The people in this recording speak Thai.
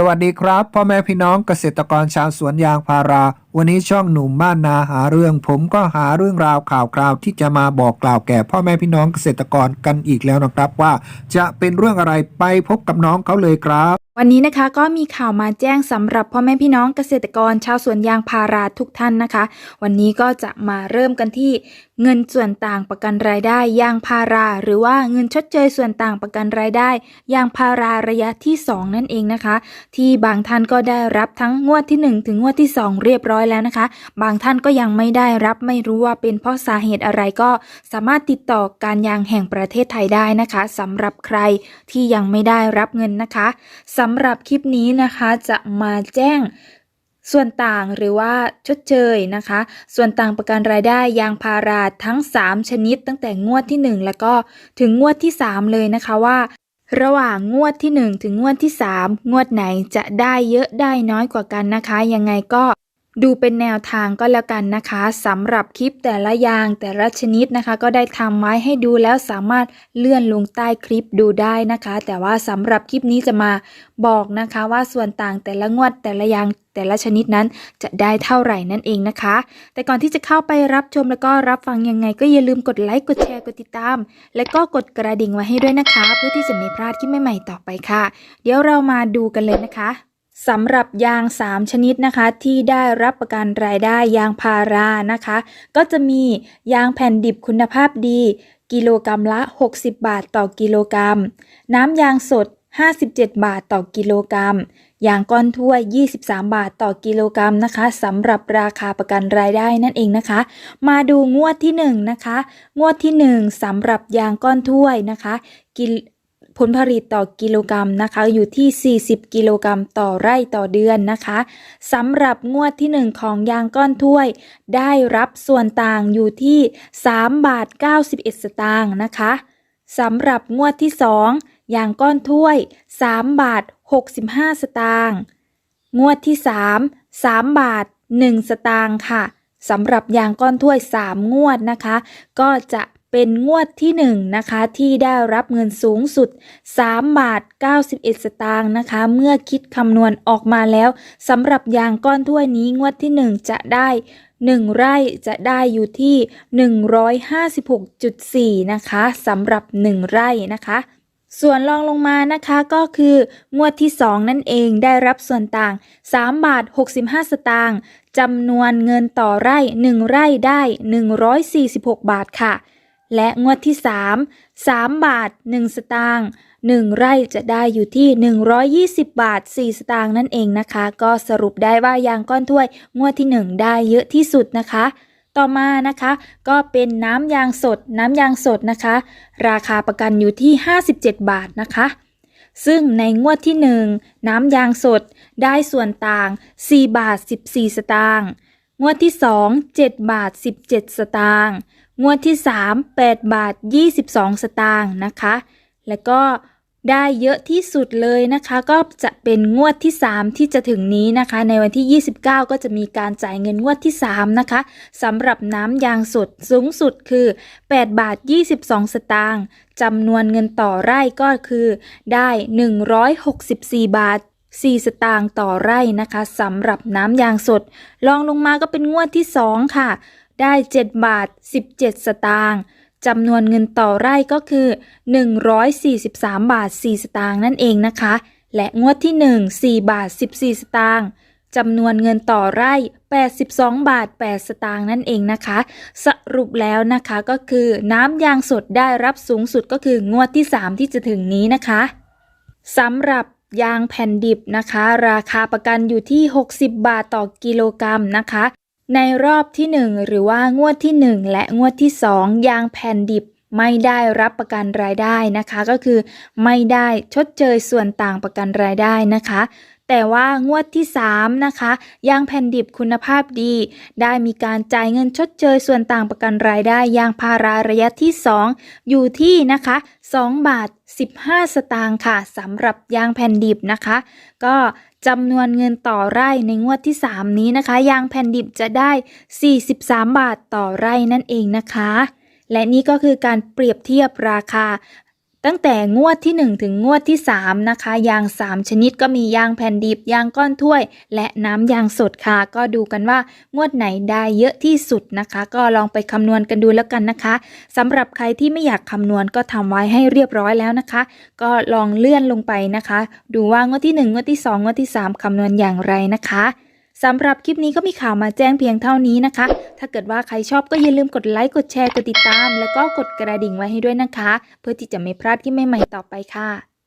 สวัสดีครับ พ่อแม่พี่น้องเกษตรกรชาวสวนยางพารา วันนี้ช่องหนุ่มบ้านนาหาเรื่อง ผมก็หาเรื่องราวข่าวคราวที่จะมาบอกกล่าวแก่พ่อแม่พี่น้องเกษตรกรกันอีกแล้วนะครับว่า จะเป็นเรื่องอะไรไปพบกับน้องเขาเลยครับ วันนี้นะคะก็มีข่าวมาแจ้งสำหรับพ่อแม่พี่น้องเกษตรกรชาวสวนยางพาราทุกท่านนะคะ วันนี้ก็จะมาเริ่มกันที่เงินส่วนต่างประกันรายได้ยางพารา หรือว่าเงินชดเชยส่วนต่างประกันรายได้ยางพาราระยะที่ 2 นั่นเองนะคะ ที่บางท่านก็ได้รับทั้งงวดที่ 1 ถึงงวดที่ 2 เรียบร้อยแล้วนะคะ บางท่านก็ยังไม่ได้รับไม่รู้ว่าเป็นเพราะสาเหตุอะไรก็สามารถติดต่อการยางแห่งประเทศไทยได้นะคะสำหรับใครที่ยังไม่ได้รับเงินนะคะสำหรับคลิปนี้นะคะจะมาแจ้งส่วนต่างหรือว่าชดเชยนะคะ ส่วนต่างประกันรายได้ยางพาราทั้ง 3 ชนิดตั้งแต่งวดที่ 1 แล้วก็ถึงงวดที่ 3 เลยนะคะว่า ระหว่างงวดที่ 1 ถึงงวดที่ 3 งวดไหนจะได้เยอะได้น้อยกว่ากันนะคะ ยังไงก็ ดูเป็นแนวทางก็แล้วกันนะคะสำหรับคลิปแต่ละอย่างแต่ละชนิดนะคะ ก็ได้ทำไว้ให้ดูแล้วสามารถเลื่อนลงใต้คลิปดูได้นะคะ แต่ว่าสำหรับคลิปนี้จะมาบอกนะคะว่าส่วนต่างแต่ละงวดแต่ละอย่างแต่ละชนิดนั้นจะได้เท่าไหร่นั่นเองนะคะ แต่ก่อนที่จะเข้าไปรับชมแล้วก็รับฟังยังไง ก็อย่าลืมกดไลค์กดแชร์กดติดตาม และก็กดกระดิ่งไว้ให้ด้วยนะคะ เพื่อที่จะไม่พลาดคลิปใหม่ๆต่อไปค่ะ เดี๋ยวเรามาดูกันเลยนะคะ สำหรับยาง 3 ชนิดนะคะ ที่ได้รับประกันรายได้ยางพารานะคะ ก็จะมียางแผ่นดิบคุณภาพดี กิโลกรรัมละ 60 บาทต่อกิโลกรรัม น้ำยางสด 57 บาทต่อกิโลกรรัมยางก้อนถ้วย 23 บาทต่อกิโลกรรัมนะคะสำหรับราคาประกันรายได้นั่นเองนะคะ มาดูงวดที่ 1 นะคะ งวดที่ 1สำหรับยางก้อนถ้วยนะคะกิ ผลผลิตต่อกิโลกรรัมนะคะ อยู่ที่ 40 กิโลกรรัมต่อไร่ต่อเดือนนะคะสำหรับงวดที่ 1 ของยางก้อนถ้วย ได้รับส่วนต่างอยู่ที่ 3 บาท 91 สตางค์นะคะสำหรับงวดที่ 2 ยางก้อนถ้วย 3 บาท 65 สตางค์งวดที่ 3 3 บาท 1 สตางค์ค่ะสำหรับยางก้อนถ้วย 3 งวดนะคะ ก็จะ เป็นงวดที่1นะคะที่ได้รับเงินสูงสุด 3 บาท 91 สตางค์นะคะ เมื่อคิดคำนวณออกมาแล้วสำหรับยางก้อนถ้วยนี้งวดที่ 1 จะได้ 1 ไร่จะได้อยู่ที่ 156.4 นะคะสำหรับ 1 ไร่นะคะส่วนรองลงมานะคะก็คืองวดที่ 2 นั่นเองได้รับส่วนต่าง 3 บาท 65 สตางค์จำนวนเงินต่อไร่ 1 ไร่ได้ 146 บาทค่ะ และงวดที่ 3 3 บาท 1 สตางค์1ไร่จะได้อยู่ที่ 120 บาท 4 สตางค์นั่นเองนะคะ ก็สรุปได้ว่ายางก้อนถ้วย งวดที่ 1 ได้เยอะที่สุดนะคะ ต่อมานะคะ ก็เป็นน้ำยางสด น้ำยางสดนะคะ ราคาประกันอยู่ที่ 57 บาทนะคะซึ่งในงวดที่ 1 น้ำยางสดได้ส่วนต่าง 4 บาท 14 สตางค์ งวดที่ 2 7 บาท 17 สตางค์ งวดที่ 3 8 บาท 22 สตางค์นะคะ แล้วก็ได้เยอะที่สุดเลยนะคะ ก็จะเป็นงวดที่ 3 ที่จะถึงนี้นะคะ ในวันที่ 29 ก็จะมีการจ่ายเงินงวดที่ 3 นะคะสำหรับน้ำยางสดสูงสุดคือ 8 บาท 22 สตางค์จำนวนเงินต่อไร่ก็คือได้ 164 บาท 4 สตางค์ต่อไร่นะคะสำหรับน้ำยางสดลองลงมาก็เป็นงวดที่ 2 ค่ะ ได้ 7 บาท 17 สตางค์จำนวนเงินต่อไร่ก็คือ 143 บาท 4 สตางค์นั่นเองนะคะ และงวดที่ 1 4 บาท 14 สตางค์จำนวนเงินต่อไร่ 82 บาท 8 สตางค์นั่นเองนะคะ สรุปแล้วนะคะก็คือน้ำยางสดได้รับสูงสุดก็คืองวดที่ 3 ที่จะถึงนี้นะคะสำหรับ ยางแผ่นดิบนะคะ ราคาประกันอยู่ที่ 60 บาทต่อกิโลกรัมนะคะ ในรอบที่ 1 หรือว่างวดที่ 1 และงวดที่ 2 ยางแผ่นดิบไม่ได้รับประกันรายได้นะคะ ก็คือไม่ได้ชดเชยส่วนต่างประกันรายได้นะคะ แต่ว่างวดที่ 3 นะคะยางแผ่นดิบคุณภาพดี ได้มีการจ่ายเงินชดเชยส่วนต่างประกันรายได้ยางพาราระยะที่ 2 อยู่ที่นะคะ 2 บาท 15 สตางค์ค่ะสำหรับยางแผ่นดิบนะคะ ก็จำนวนเงินต่อไร่ในงวดที่ 3 นี้นะคะ ยางแผ่นดิบจะได้ 43 บาทต่อไร่นั่นเองนะคะและนี่ก็คือการเปรียบเทียบราคา ตั้งแต่งวดที่ 1 ถึงงวดที่ 3 นะคะ ยาง 3 ชนิดก็มียางแผ่นดิบยางก้อนถ้วย และน้ำยางสดค่ะ ก็ดูกันว่างวดไหนได้เยอะที่สุดนะคะ ก็ลองไปคำนวณกันดูแล้วกันนะคะสำหรับใครที่ไม่อยากคำนวณก็ทำไว้ให้เรียบร้อยแล้วนะคะ ก็ลองเลื่อนลงไปนะคะ ดูว่างวดที่ 1 งวดที่ 2 งวดที่ 3คำนวณอย่างไรนะคะสำหรับคลิปนี้ก็มีข่าวมาแจ้งเพียงเท่านี้นะคะ ถ้าเกิดว่าใครชอบก็อย่าลืมกดไลค์ กดแชร์ กดติดตาม แล้วก็กดกระดิ่งไว้ให้ด้วยนะคะ เพื่อที่จะไม่พลาดที่ใหม่ๆต่อไปค่ะ